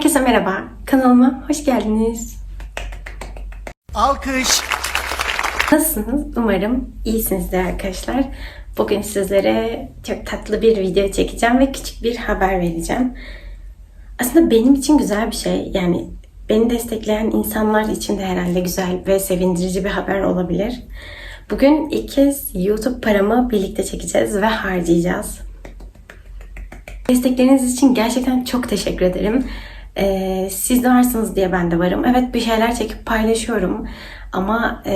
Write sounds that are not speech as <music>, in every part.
Herkese merhaba. Kanalıma hoş geldiniz. Alkış. Nasılsınız? Umarım iyisinizdir arkadaşlar. Bugün sizlere çok tatlı bir video çekeceğim ve küçük bir haber vereceğim. Aslında benim için güzel bir şey. Yani beni destekleyen insanlar için de herhalde güzel ve sevindirici bir haber olabilir. Bugün ilk kez YouTube paramı birlikte çekeceğiz ve harcayacağız. Destekleriniz için gerçekten çok teşekkür ederim. Ee, siz varsınız diye ben de varım. Evet bir şeyler çekip paylaşıyorum. Ama e,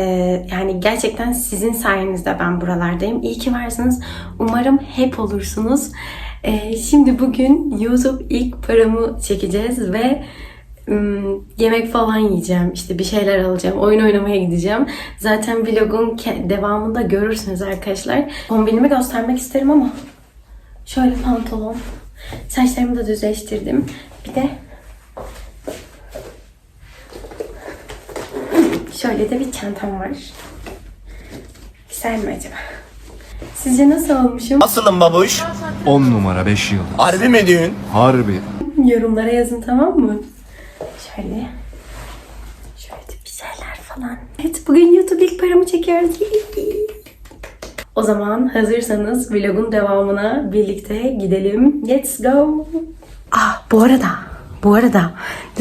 yani gerçekten sizin sayenizde ben buralardayım. İyi ki varsınız. Umarım hep olursunuz. Ee, şimdi bugün YouTube ilk paramı çekeceğiz ve yemek falan yiyeceğim. İşte bir şeyler alacağım. Oyun oynamaya gideceğim. Zaten vlogun devamında görürsünüz arkadaşlar. Kombinimi göstermek isterim ama Şöyle pantolon. Saçlarımı da düzleştirdim. Bir de şöyle de bir çantam var. Güzel mi acaba? Sizce nasıl olmuşum? Nasılım babuş? 10 numara 5 yıl. Harbi mi diyorsun? Harbi. Yorumlara yazın tamam mı? Şöyle. Şöyle de bir şeyler falan. Evet bugün YouTube ilk paramı çekiyoruz. O zaman hazırsanız vlogun devamına birlikte gidelim. Let's go. Ah bu arada, bu arada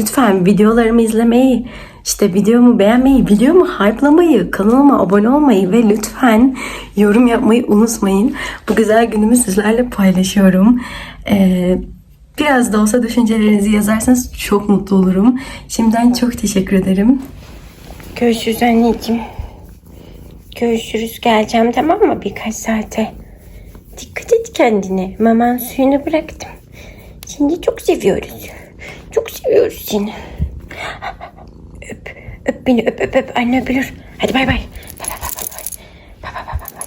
lütfen videolarımı izlemeyi, işte videomu beğenmeyi, videomu hype'lamayı, kanalıma abone olmayı ve lütfen yorum yapmayı unutmayın. Bu güzel günümü sizlerle paylaşıyorum. Ee, biraz da olsa düşüncelerinizi yazarsanız çok mutlu olurum. Şimdiden çok teşekkür ederim. Görüşürüz anneciğim. Görüşürüz. Geleceğim tamam mı birkaç saate? Dikkat et kendine. Maman suyunu bıraktım. Seni çok seviyoruz. Çok seviyoruz seni. Öp. Öp beni öp öp öp. Anne öpülür. Hadi bay bay. Bay bay bay bay bay. Bay bay bay bay.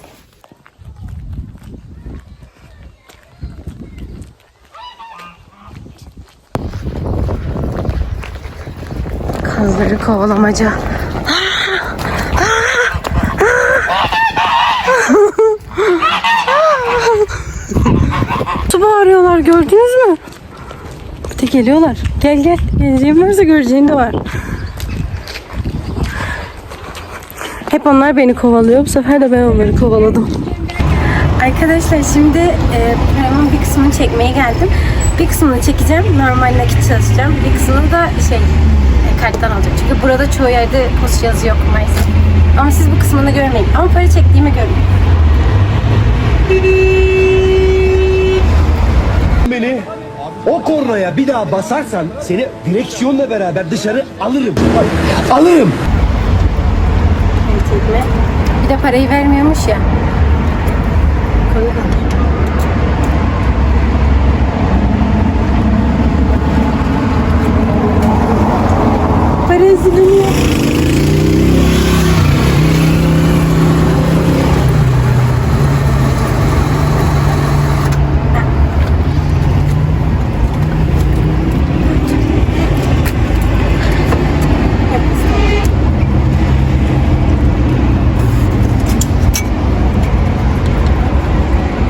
Kazları kovalamaca. Su bağırıyorlar gördünüz mü? Bir de geliyorlar. Gel gel. Geleceğin varsa göreceğin de var. Hep onlar beni kovalıyor. Bu sefer de ben onları kovaladım. Arkadaşlar şimdi e, paramın bir kısmını çekmeye geldim. Bir kısmını çekeceğim. Normal nakit çalışacağım. Bir kısmını da şey e, karttan alacağım. Çünkü burada çoğu yerde post yazı yok maalesef. Ama siz bu kısmını görmeyin. Ama para çektiğimi görün. beni o kornaya bir daha basarsan seni direksiyonla beraber dışarı alırım. Alırım. Parayı vermiyormuş ya. Koyalım. Para ezileniyor.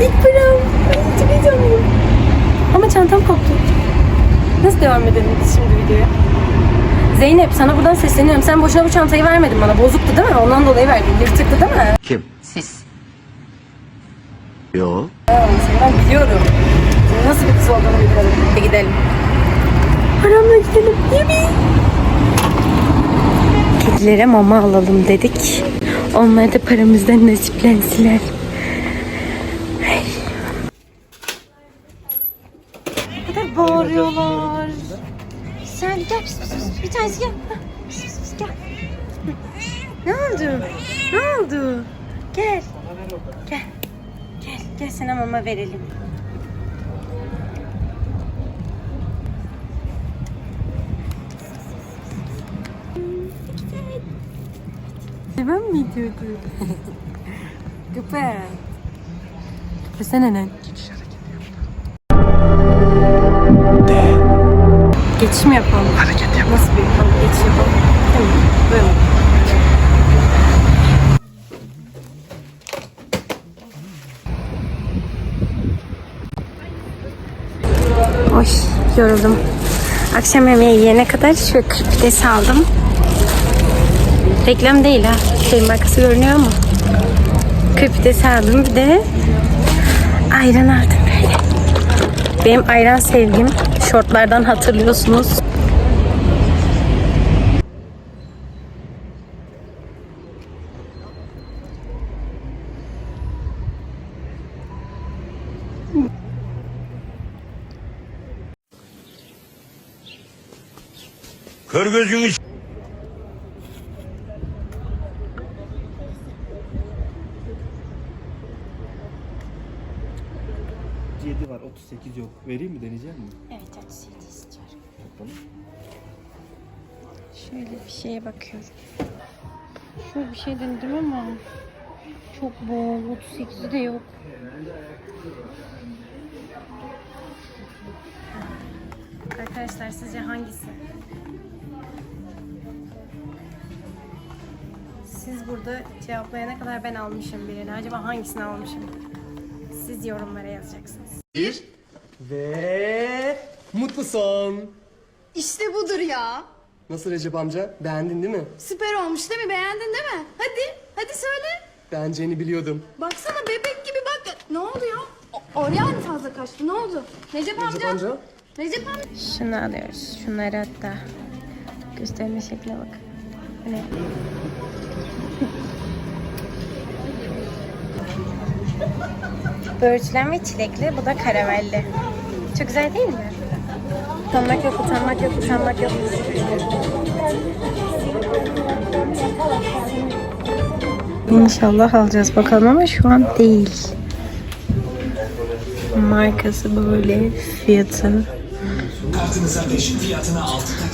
İlk param. Ay, Çok heyecanlıyım. Ama çantam koptu. Nasıl devam edelim biz şimdi videoya? Zeynep sana buradan sesleniyorum. Sen boşuna bu çantayı vermedin bana. Bozuktu değil mi? Ondan dolayı verdin. Yırtıktı değil mi? Kim? Siz. Yo. Seni ben biliyorum. Nasıl bir kız olduğunu biliyorum. Hadi gidelim. Paramla gidelim. Yemin. Kedilere mama alalım dedik. Onlar da paramızdan nasiplensiler. Bir tanesi gel. Gel. Ne oldu? Ne oldu? Gel. Gel. Gel, gel sana mama verelim. Demem mi diyordu? Köpek. <laughs> Köpesene lan. Geçiş mi yapalım? Hareket yapalım. Nasıl bir yapalım? Geçiş yapalım. Tamam. Böyle. Oy yoruldum. Akşam yemeği yiyene kadar şöyle kırk pidesi aldım. Reklam değil ha. Şey markası görünüyor ama. Kırk pidesi aldım. Bir de ayran aldım böyle. Benim ayran sevgim. Şortlardan hatırlıyorsunuz. Kör gözünü 7 var 38 yok. Vereyim mi deneyecek mi? Evet 37 istiyorum. Şöyle bir şeye bakıyorum. Şöyle bir şey denedim ama çok bol. 38'i de yok. Arkadaşlar sizce hangisi? Siz burada cevaplayana kadar ben almışım birini. Acaba hangisini almışım? Siz yorumlara yazacaksınız. Ve mutlu son. İşte budur ya. Nasıl Recep amca? Beğendin değil mi? Süper olmuş değil mi? Beğendin değil mi? Hadi, hadi söyle. Beğeneceğini biliyordum. Baksana bebek gibi bak. Ne oldu ya? O- Oraya mı fazla kaçtı? Ne oldu? Recep amca. Recep amca? Recep amca. Şunu alıyoruz. Şunları hatta. Gösterme şekline bak. Bu Böğürtlen ve çilekli. Bu da karamelli. Çok güzel değil mi? Utanmak yok, utanmak yok, utanmak yok. İnşallah alacağız bakalım ama şu an değil. Markası böyle, fiyatı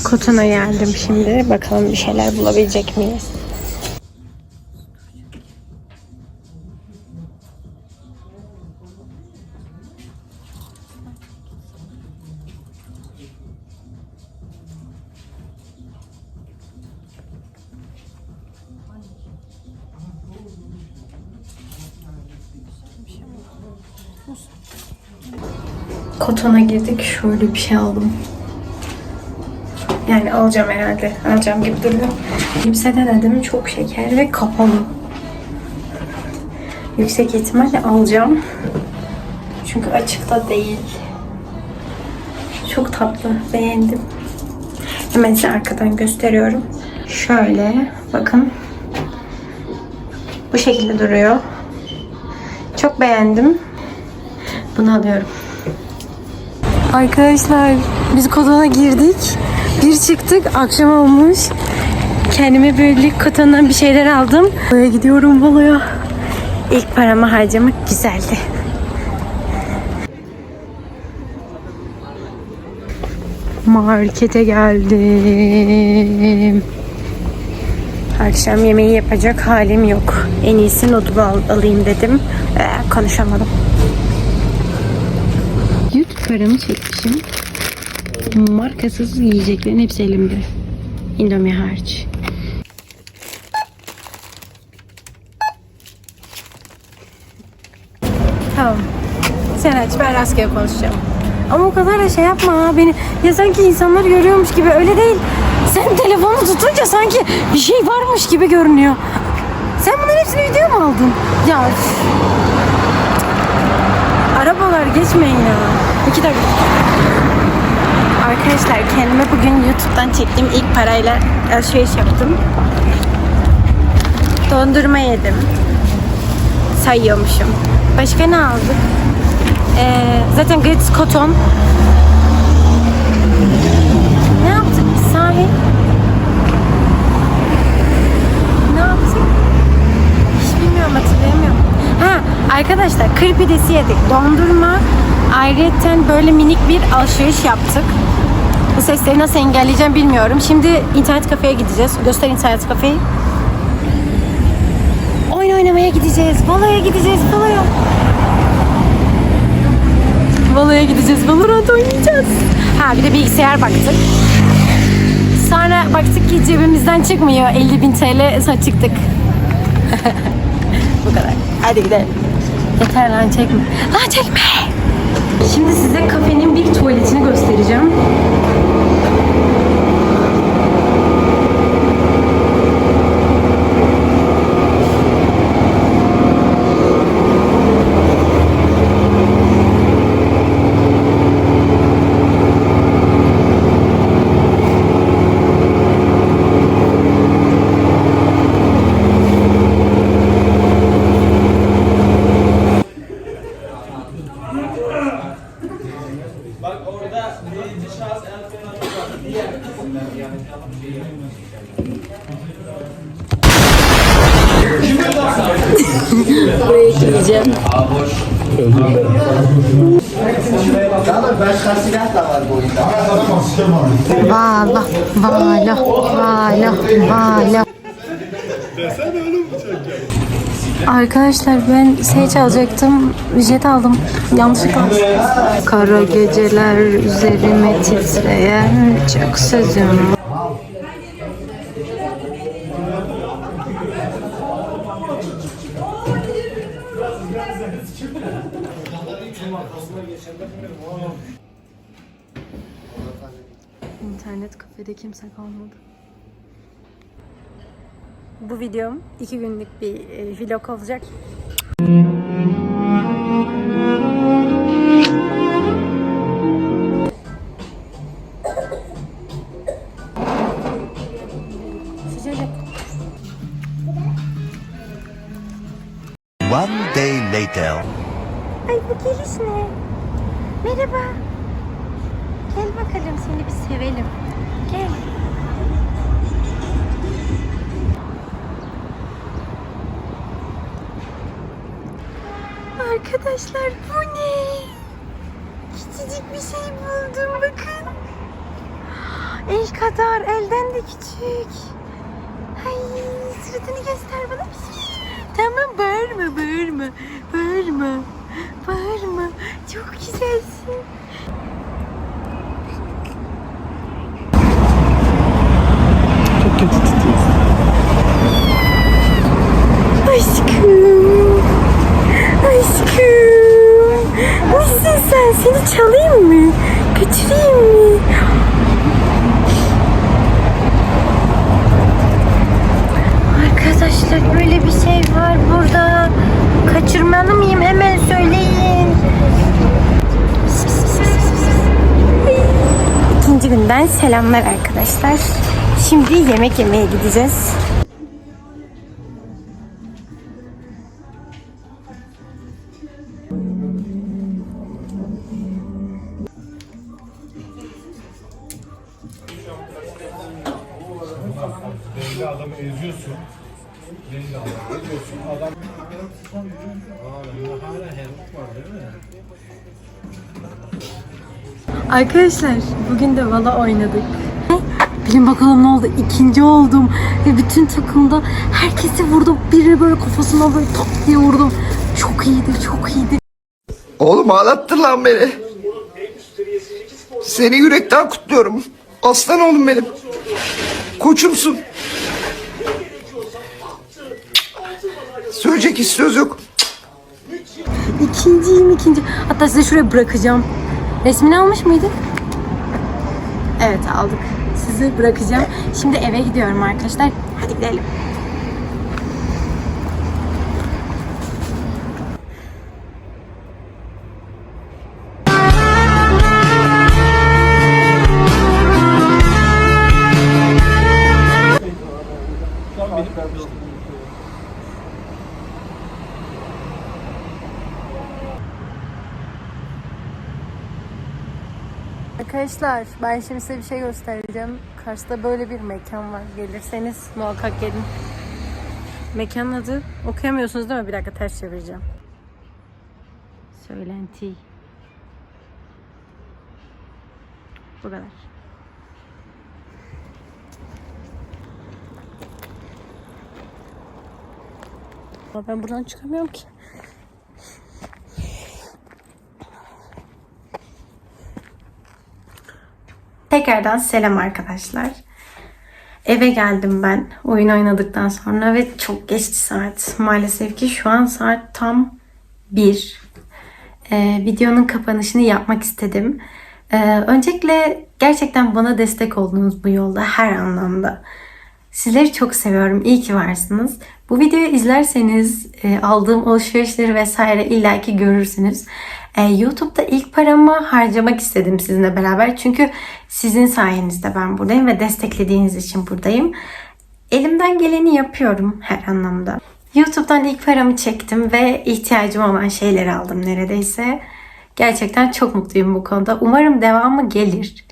Koton'a geldim şimdi. Bakalım bir şeyler bulabilecek miyiz? Koton'a girdik. Şöyle bir şey aldım. Yani alacağım herhalde. Alacağım gibi duruyor. Elbise denedim. Çok şeker ve kapalı. Yüksek ihtimalle alacağım. Çünkü açıkta değil. Çok tatlı. Beğendim. Hemen size arkadan gösteriyorum. Şöyle bakın. Bu şekilde duruyor. Çok beğendim. Bunu alıyorum. Arkadaşlar biz Koton'a girdik. Bir çıktık akşam olmuş. Kendime böyle Koton'dan bir şeyler aldım. Buraya gidiyorum Bolu'ya. İlk paramı harcamak güzeldi. Markete geldim. Akşam yemeği yapacak halim yok. En iyisi noodle al- alayım dedim. Ee, konuşamadım. Paramı çekmişim. Markasız yiyeceklerin hepsi elimde. Indomie hariç. Tamam. Sen aç ben rastgele konuşacağım. Ama o kadar da şey yapma ha beni. Ya sanki insanlar görüyormuş gibi öyle değil. Sen telefonu tutunca sanki bir şey varmış gibi görünüyor. Sen bunların hepsini video mu aldın? Ya. Arabalar geçmeyin ya. İki dakika. Arkadaşlar kendime bugün YouTube'dan çektiğim ilk parayla alışveriş yaptım. Dondurma yedim. Sayıyormuşum. Başka ne aldık? Ee, zaten Gritz Koton. Ne yaptık biz sahi? Ne yaptık? Hiç bilmiyorum hatırlayamıyorum. Ha arkadaşlar kır pidesi yedik. Dondurma. Ayrıca böyle minik bir alışveriş yaptık. Bu sesleri nasıl engelleyeceğim bilmiyorum. Şimdi internet kafeye gideceğiz. Göster internet kafeyi. Oyun oynamaya gideceğiz. Baloya gideceğiz. Baloya. Baloya gideceğiz. Valorant oynayacağız. Ha bir de bilgisayar baktık. Sonra baktık ki cebimizden çıkmıyor. 50 bin TL sonra çıktık. <laughs> Bu kadar. Hadi gidelim. Yeter lan çekme. Lan çekme. Şimdi size kafenin bir tuvaletini göstereceğim. Buraya ekleyeceğim. Vala, vala, vala, vala. Arkadaşlar ben şey çalacaktım, jet aldım. Yanlışlıkla. Kara geceler üzerime titreyen çok sözüm videom iki günlük bir e, vlog olacak. Arkadaşlar bu ne? Küçücük bir şey buldum bakın. El kadar elden de küçük. Ay suratını göster bana. Tamam bağırma bağırma. Bağırma. Bağırma. Çok güzelsin. Çalayım mı? Götüreyim mi? Arkadaşlar böyle bir şey var burada. Kaçırmalı mıyım? Hemen söyleyin. İkinci günden selamlar arkadaşlar. Şimdi yemek yemeye gideceğiz. Arkadaşlar bugün de valla oynadık. Bilin bakalım ne oldu? İkinci oldum. Ve bütün takımda herkesi vurdum. Biri böyle kafasına böyle tak diye vurdum. Çok iyiydi, çok iyiydi. Oğlum ağlattın lan beni. Seni yürekten kutluyorum. Aslan oğlum benim. Koçumsun. Söyleyecek hiç söz yok. İkinciyim ikinci. Hatta size şuraya bırakacağım. Resmini almış mıydı? Evet aldık. Sizi bırakacağım. Şimdi eve gidiyorum arkadaşlar. Hadi gidelim. Arkadaşlar ben şimdi size bir şey göstereceğim. Karşıda böyle bir mekan var. Gelirseniz muhakkak gelin. Mekanın adı okuyamıyorsunuz değil mi? Bir dakika ters çevireceğim. Söylenti. Bu kadar. Ben buradan çıkamıyorum ki. Tekrardan selam arkadaşlar. Eve geldim ben oyun oynadıktan sonra ve çok geçti saat. Maalesef ki şu an saat tam 1. Ee, videonun kapanışını yapmak istedim. Ee, öncelikle gerçekten bana destek oldunuz bu yolda her anlamda. Sizleri çok seviyorum. İyi ki varsınız. Bu videoyu izlerseniz e, aldığım alışverişleri vesaire illaki görürsünüz. E, YouTube'da ilk paramı harcamak istedim sizinle beraber. Çünkü sizin sayenizde ben buradayım ve desteklediğiniz için buradayım. Elimden geleni yapıyorum her anlamda. YouTube'dan ilk paramı çektim ve ihtiyacım olan şeyleri aldım neredeyse. Gerçekten çok mutluyum bu konuda. Umarım devamı gelir.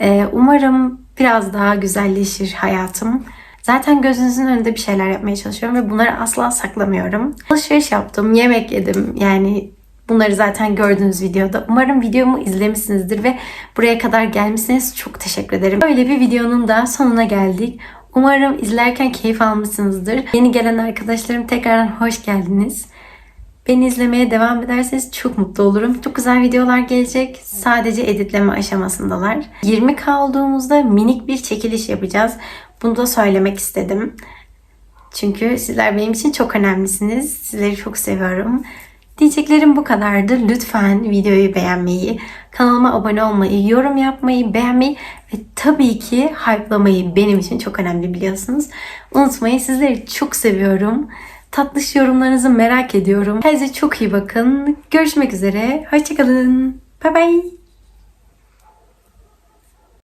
Ee, umarım biraz daha güzelleşir hayatım. Zaten gözünüzün önünde bir şeyler yapmaya çalışıyorum ve bunları asla saklamıyorum. Alışveriş yaptım, yemek yedim. Yani bunları zaten gördüğünüz videoda. Umarım videomu izlemişsinizdir ve buraya kadar gelmişsiniz. Çok teşekkür ederim. Böyle bir videonun da sonuna geldik. Umarım izlerken keyif almışsınızdır. Yeni gelen arkadaşlarım tekrardan hoş geldiniz. Beni izlemeye devam ederseniz çok mutlu olurum. Çok güzel videolar gelecek. Sadece editleme aşamasındalar. 20K olduğumuzda minik bir çekiliş yapacağız. Bunu da söylemek istedim. Çünkü sizler benim için çok önemlisiniz. Sizleri çok seviyorum. Diyeceklerim bu kadardı. Lütfen videoyu beğenmeyi, kanalıma abone olmayı, yorum yapmayı, beğenmeyi ve tabii ki hype'lamayı benim için çok önemli biliyorsunuz. Unutmayın sizleri çok seviyorum. Tatlış yorumlarınızı merak ediyorum. Kendinize çok iyi bakın. Görüşmek üzere. Hoşçakalın. Bye bye.